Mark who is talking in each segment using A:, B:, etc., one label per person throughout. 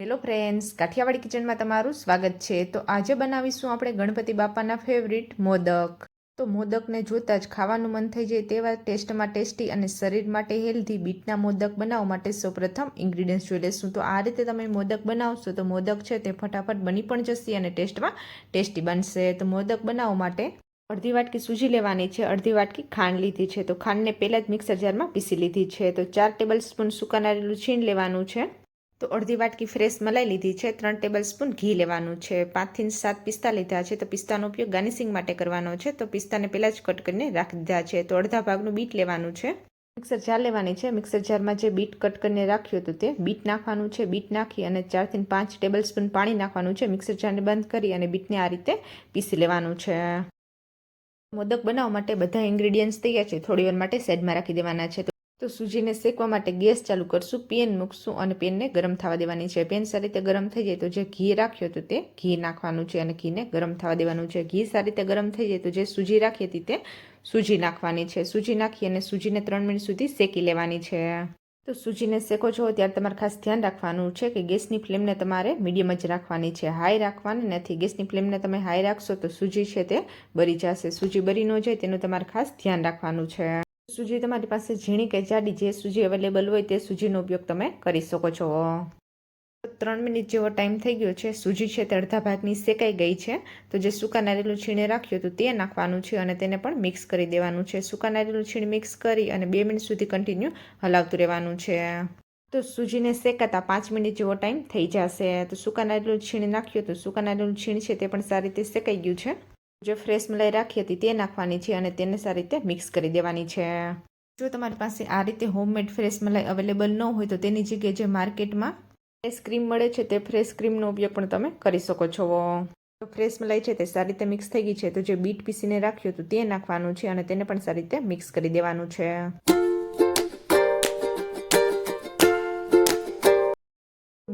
A: Hello friends Kathiawadi કિચનમાં તમારું સ્વાગત છે. તો આજે બનાવીશું આપણે ગણપતિ બાપાના ફેવરિટ મોદક. તો મોદકને જોતાં જ ખાવાનું મન થઈ જાય તેવા ટેસ્ટમાં ટેસ્ટી અને શરીર માટે હેલ્ધી બીટના મોદક બનાવવા માટે સૌપ્રથમ ઇન્ગ્રીડિયન્ટ્સ જોઈ લેશું તો આ રીતે તમે મોદક બનાવશો તો મોદક છે તે ફટાફટ બની પણ જશે અને ટેસ્ટમાં ટેસ્ટી બનશે. તો મોદક બનાવવા માટે અડધી વાટકી સૂજી લેવાની છે, અડધી વાટકી ખાંડ લીધી છે. તો ખાંડને પહેલાં જ મિક્સર જારમાં પીસી લીધી છે. તો ચાર ટેબલ સ્પૂન સુકા નારેલું છીણ લેવાનું છે. તો અડધી વાટકી ફ્રેશ મલાઈ લીધી છે, ત્રણ ટેબલ સ્પૂન ઘી લેવાનું છે. પાંચથી સાત પિસ્તા લીધા છે, તો પિસ્તાનો ઉપયોગ ગાર્નિશિંગ માટે કરવાનો છે, તો પિસ્તાને પહેલાં જ કટ કરીને રાખી દીધા છે. તો અડધા ભાગનું બીટ લેવાનું છે. મિક્સર જાર લેવાની છે. મિક્સર જારમાં જે બીટ કટ કરીને રાખ્યું હતું તે બીટ નાખવાનું છે. બીટ નાખી અને ચારથી પાંચ ટેબલ સ્પૂન પાણી નાખવાનું છે. મિક્સર જારને બંધ કરી અને બીટને આ રીતે પીસી લેવાનું છે. મોદક બનાવવા માટે બધા ઇન્ગ્રીડિયન્ટ્સ તૈયાર છે. થોડી વાર માટે સાઈડમાં રાખી દેવાના છે. તો સૂજીને શેકવા માટે ગેસ ચાલુ કરશું, પેન મૂકશું અને પેનને ગરમ થવા દેવાની છે. પેન સારી રીતે ગરમ થઈ જાય તો જે ઘી રાખ્યું હતું તે ઘી નાખવાનું છે અને ઘીને ગરમ થવા દેવાનું છે. ઘી સારી રીતે ગરમ થઈ જાય તો જે સૂજી રાખી હતી તે સૂજી નાખવાની છે. સૂજી નાખી અને સૂજીને ત્રણ મિનિટ સુધી શેકી લેવાની છે. તો સૂજીને શેકો છો ત્યારે તમારે ખાસ ધ્યાન રાખવાનું છે કે ગેસની ફ્લેમને તમારે મીડિયમ જ રાખવાની છે. હાઈ રાખવાની નથી. ગેસની ફ્લેમને તમે હાઈ રાખશો તો સૂજી છે તે બરી જશે. સૂજી બરી ન જાય તેનું તમારે ખાસ ધ્યાન રાખવાનું છે. સૂજી તમારી પાસે ઝીણી કે જાડી જે સૂજી અવેલેબલ હોય તે સૂજીનો ઉપયોગ તમે કરી શકો છો. ત્રણ મિનિટ જેવો ટાઈમ થઈ ગયો છે. સૂજી છે તે અડધા ભાગની શેકાઈ ગઈ છે. તો જે સૂકા નારિયેલું છીણે રાખ્યું હતું તે નાખવાનું છે અને તેને પણ મિક્સ કરી દેવાનું છે. સૂકા નારિયેલું છીણ મિક્સ કરી અને બે મિનિટ સુધી કન્ટિન્યુ હલાવતું રહેવાનું છે. તો સૂજીને શેકાતા પાંચ મિનિટ જેવો ટાઈમ થઈ જશે. તો સૂકા નારિયેલું છીણ નાખ્યું હતું સૂકા નારિયેલું છીણ છે તે પણ સારી રીતે શેકાઈ ગયું છે. જે ફ્રેશ મલાઈ રાખી હતી તે નાખવાની છે અને તેને સારી રીતે મિક્સ કરી દેવાની છે. જો તમારી પાસે આ રીતે હોમમેડ ફ્રેશ મલાઈ અવેલેબલ ન હોય તો તેની જગ્યાએ જે માર્કેટમાં ફ્રેશ ક્રીમ મળે છે તે ફ્રેશ ક્રીમનો ઉપયોગ પણ તમે કરી શકો છો. તો ફ્રેશ મલાઈ છે તે સારી રીતે મિક્સ થઈ ગઈ છે તો જે બીટ પીસીને રાખ્યું હતું તે નાખવાનું છે અને તેને પણ સારી રીતે મિક્સ કરી દેવાનું છે.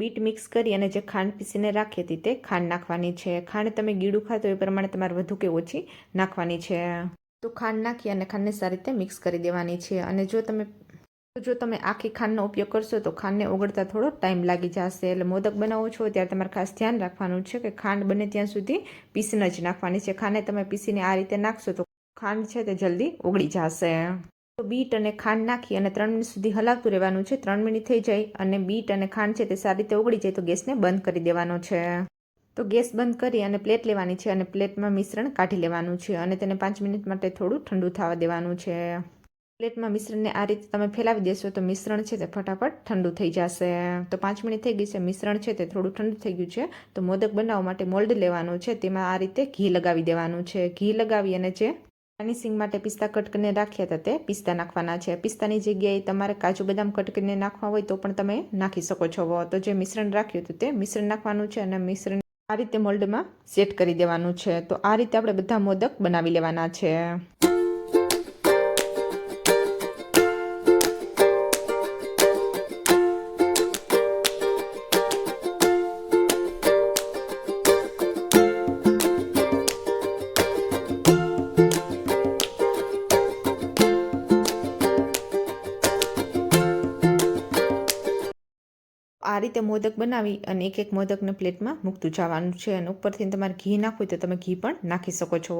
A: બીટ મિક્સ કરી અને જે ખાંડ પીસીને રાખી હતી તે ખાંડ નાખવાની છે. ખાંડ તમે ગીડું ખાતો એ પ્રમાણે તમારે વધુ કે ઓછી નાખવાની છે. તો ખાંડ નાખી અને ખાંડને સારી રીતે મિક્સ કરી દેવાની છે. અને જો તમે જો તમે આખી ખાંડનો ઉપયોગ કરશો તો ખાંડને ઓગળતા થોડો ટાઈમ લાગી જશે. એટલે મોદક બનાવો છો ત્યારે તમારે ખાસ ધ્યાન રાખવાનું છે કે ખાંડ બને ત્યાં સુધી પીસીને જ નાખવાની છે. ખાંડને તમે પીસીને આ રીતે નાખશો તો ખાંડ છે તે જલ્દી ઓગળી જશે. તો બીટ અને ખાંડ નાખી અને ત્રણ મિનિટ સુધી હલાવતું રહેવાનું છે. ત્રણ મિનિટ થઈ જાય અને બીટ અને ખાંડ છે તે સારી રીતે ઓગળી જાય તો ગેસને બંધ કરી દેવાનો છે. તો ગેસ બંધ કરી અને પ્લેટ લેવાની છે અને પ્લેટમાં મિશ્રણ કાઢી લેવાનું છે અને તેને પાંચ મિનિટ માટે થોડું ઠંડુ થવા દેવાનું છે. પ્લેટમાં મિશ્રણને આ રીતે તમે ફેલાવી દેશો તો મિશ્રણ છે તે ફટાફટ ઠંડુ થઈ જશે. તો પાંચ મિનિટ થઈ ગઈ છે, મિશ્રણ છે તે થોડું ઠંડુ થઈ ગયું છે. તો મોદક બનાવવા માટે મોલ્ડ લેવાનું છે, તેમાં આ રીતે ઘી લગાવી દેવાનું છે. ઘી લગાવી અને જે ગાર્નિશિંગ માટે પિસ્તા કટ કરીને રાખ્યા હતા તે પિસ્તા નાખવાના છે. પિસ્તાની જગ્યાએ તમારે કાજુ બદામ કટ કરીને નાખવા હોય તો પણ તમે નાખી શકો છો. તો જે મિશ્રણ રાખ્યું હતું તે મિશ્રણ નાખવાનું છે અને મિશ્રણ આ રીતે મોલ્ડમાં સેટ કરી દેવાનું છે. તો આ રીતે આપણે બધા મોદક બનાવી લેવાના છે. આ રીતે મોદક બનાવી અને એક એક મોદકને પ્લેટમાં મૂકતું જવાનું છે અને ઉપરથી તમારે ઘી નાખવું તો તમે ઘી પણ નાખી શકો છો.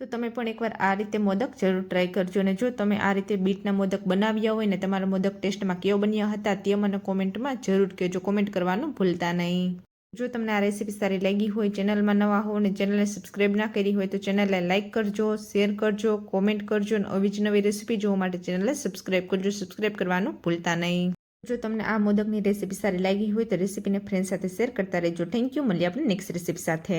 A: તો તમે પણ એકવાર આ રીતે મોદક જરૂર ટ્રાય કરજો અને જો તમે આ રીતે બીટના મોદક બનાવ્યા હોય ને તમારા મોદક ટેસ્ટમાં કેવો બન્યા હતા તે મને કોમેન્ટમાં જરૂર કહેજો. કોમેન્ટ કરવાનું ભૂલતા નહીં. જો તમને આ રેસીપી સારી લાગી હોય, ચેનલમાં નવા હો અને ચેનલને સબસ્ક્રાઈબ ના કરી હોય તો ચેનલને લાઇક કરજો શેર કરજો કોમેન્ટ કરજો અને આવી જ નવી રેસીપી જોવા માટે ચેનલને સબસ્ક્રાઈબ કરજો. સબસ્ક્રાઈબ કરવાનું ભૂલતા નહીં. જો તમને આ મોદકની રેસીપી સારી લાગી હોય તો રેસીપીને ફ્રેન્ડ સાથે શેર કરતા રહેજો. થેન્ક યુ મળીએ આપણે નેક્સ્ટ રેસીપી સાથે.